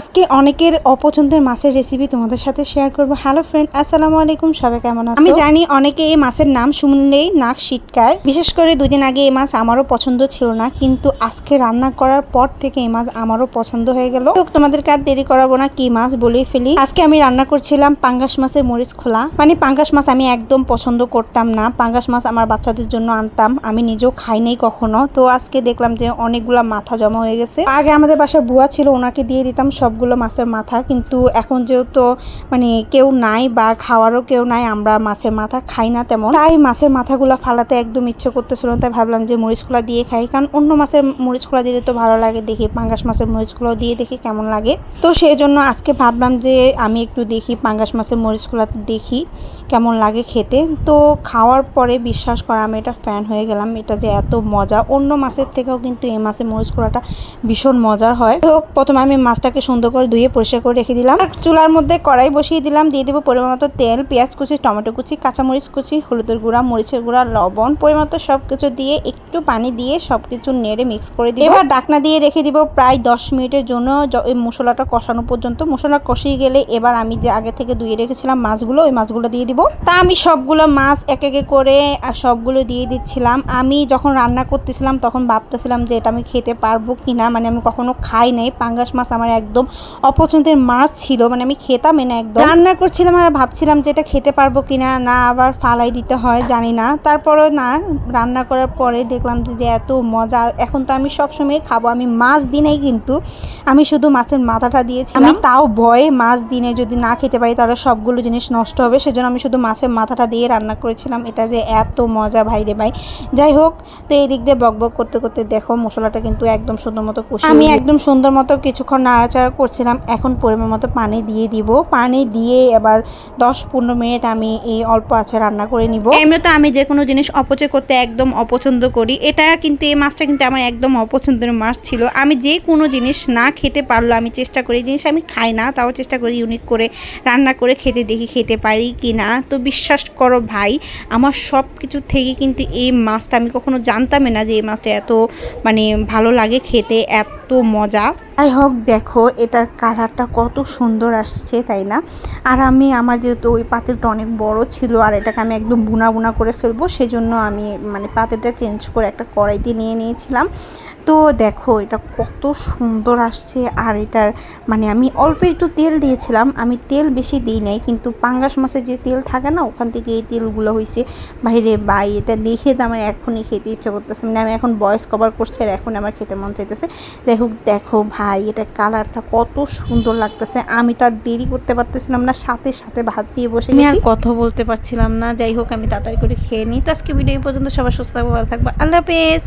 আজকে অনেকের অপছন্দের মাছের রেসিপি তোমাদের সাথে শেয়ার করব। হ্যালো ফ্রেন্ড আসসালামু আলাইকুম, সবাই কেমন আছো? আমি জানি অনেকে এই মাছের নাম শুনলেই নাক সিটকায়। বিশেষ করে দুদিন আগে এই মাছ আমারও পছন্দ ছিল না, কিন্তু আজকে রান্না করার পর থেকে এই মাছ আমারও পছন্দ হয়ে গেল। তো তোমাদেরকে আর দেরি করাবো না, কি মাছ বলেই ফেলি। আজকে আমি রান্না করছিলাম পাঙ্গাস মাছের মরিচ খোলা। মানে পাঙ্গাস মাছ আমি একদম পছন্দ করতাম না। পাঙ্গাস মাছ আমার বাচ্চাদের জন্য আনতাম, আমি নিজেও খাই নাই কখনো। তো আজকে দেখলাম যে অনেকগুলা মাথা জমা হয়ে গেছে। আগে আমাদের বাসায় বুয়া ছিল, ওনাকে দিয়ে দিতাম সবগুলো মাছের মাথা, কিন্তু এখন যেহেতু মানে কেউ নাই বা খাওয়ারও কেউ নাই, আমরা মাছের মাথা খাই না তেমন। তাই মাছের মাথাগুলো ফালাতে একদম ইচ্ছে করতেছিল তাই ভাবলাম যে মরিচ খোলা দিয়ে খাই, কারণ অন্য মাছের মরিচ খোলা দিলে তো ভালো লাগে দেখি, পাঙ্গাস মাছের মরিচ দিয়ে দেখি কেমন লাগে। তো সেই জন্য আজকে ভাবলাম যে আমি একটু দেখি পাঙ্গাস মাছের মরিচ খোলা দেখি কেমন লাগে খেতে। তো খাওয়ার পরে বিশ্বাস করা, আমি এটা ফ্যান হয়ে গেলাম, এটা যে এত মজা। অন্য মাছের থেকেও কিন্তু এই মাছের মরিচ খোলাটা ভীষণ মজার হয়। তো প্রথমে আমি মাছটাকে সুন্দর করে ধুয়ে পরিষ্কার করে রেখে দিলাম। চুলার মধ্যে কড়াই বসিয়ে দিলাম। দিয়ে দেবো পরিমাণ মতো তেল, পেঁয়াজ কুচি, টমেটো কুচি, কাঁচামরিচ কুচি, হলুদের গুঁড়া, মরিচের গুঁড়া, লবণ। পরিমাণ মতো সব কিছু দিয়ে একটু পানি দিয়ে সব কিছু নেড়ে মিক্স করে দিব। এবার ডাকনা দিয়ে রেখে দিব প্রায় দশ মিনিটের জন্য। এই মশলাটা কষানো পর্যন্ত। মশলা কষিয়ে গেলে এবার আমি যে আগে থেকে ধুয়ে রেখেছিলাম মাছগুলো, ওই মাছগুলো দিয়ে দিব। তা আমি সবগুলো মাছ এক একে করে সবগুলো দিয়ে দিচ্ছিলাম। আমি যখন রান্না করতেছিলাম, তখন ভাবতেছিলাম যে এটা আমি খেতে পারব কি না মানে আমি কখনো খাই নাই। পাঙ্গাস মাছ আমার একদম অপছন্দের মাছ ছিল মানে আমি খেতামই না একদম। রান্না করছিলাম আর ভাবছিলাম যে এটা খেতে পারব কিনা না না আবার ফালাই দিতে হয় জানি না। তারপরেও না রান্না করার পরে দেখলাম যে এত মজা এখন তো আমি সবসময় খাব। আমি মাছ দিনেই কিন্তু আমি শুধু মাছের মাথাটা দিয়েছি আমি তাও ভয়ে মাছ দিনে যদি না খেতে পারি তাহলে সবগুলো জিনিস নষ্ট হবে। সেজন্য আমি শুধু মাছের মাথাটা দিয়ে রান্না করেছিলাম। এটা যে এত মজা ভাই রে ভাই। যাই হোক তো এই দিক দিয়ে বক বক করতে করতে দেখো মশলাটা কিন্তু একদম সুন্দর মতো কষে আমি একদম সুন্দর মতো কিছুক্ষণ নাড়াচাড়া করছিলাম, এখন পরিমাণ মতো পানি দিয়ে দিব। পানি দিয়ে এবার দশ পনেরো মিনিট আমি এই অল্প আছে রান্না করে নিব। এমনিতে আমি যে কোনো জিনিস অপচয় করতে একদম অপছন্দ করি। এটা কিন্তু এই মাছটা কিন্তু আমার একদম অপছন্দের মাছ ছিল। আমি যে কোনো জিনিস না খেতে পারল আমি চেষ্টা করি। জিনিস আমি খাই না, তাও চেষ্টা করি ইউনিক করে রান্না করে খেতে দেখি খেতে পারি কি না তো বিশ্বাস করো ভাই, আমার সব কিছু থেকে কিন্তু এই মাছটা আমি কখনো জানতামই না যে এই মাছটা এত মানে ভালো লাগে খেতে, এত মজা। যাই হোক, দেখো, এটার কালারটা কত সুন্দর আসছে, তাই না? আর আমি, আমার যেহেতু ওই পাতিলটা অনেক বড় ছিল আর এটাকে আমি একদম বুনা বুনা করে ফেলব, সেজন্য আমি মানে পাতিলটা চেঞ্জ করে একটা কড়াইতে নিয়ে নিয়েছিলাম। তো দেখো এটা কত সুন্দর আসছে আর এটার মানে আমি অল্প একটু তেল দিয়েছিলাম আমি তেল বেশি দিই নাই কিন্তু পাঙ্গাস মাছের যে তেল থাকে না ওখান থেকে এই তেলগুলো হয়েছে বাইরে বাই এটা দেখে তো আমার এখনই খেতে ইচ্ছে করতেছে মানে আমি এখন বয়স কভার করছি আর এখন আমার খেতে মন চাইতেছে। যাই হোক দেখো ভাই এটা কালারটা কত সুন্দর লাগতেছে আমি তো আর দেরি করতে পারতেছিলাম না সাথে সাথে ভাত দিয়ে বসে গেছি। কথা বলতে পারছিলাম না যাই হোক আমি তাড়াতাড়ি করে খেয়ে নিই। তো আজকে ভিডিও পর্যন্ত সবার সুস্থ থাকব ভালো থাকব আল্লাহ হাফেজ।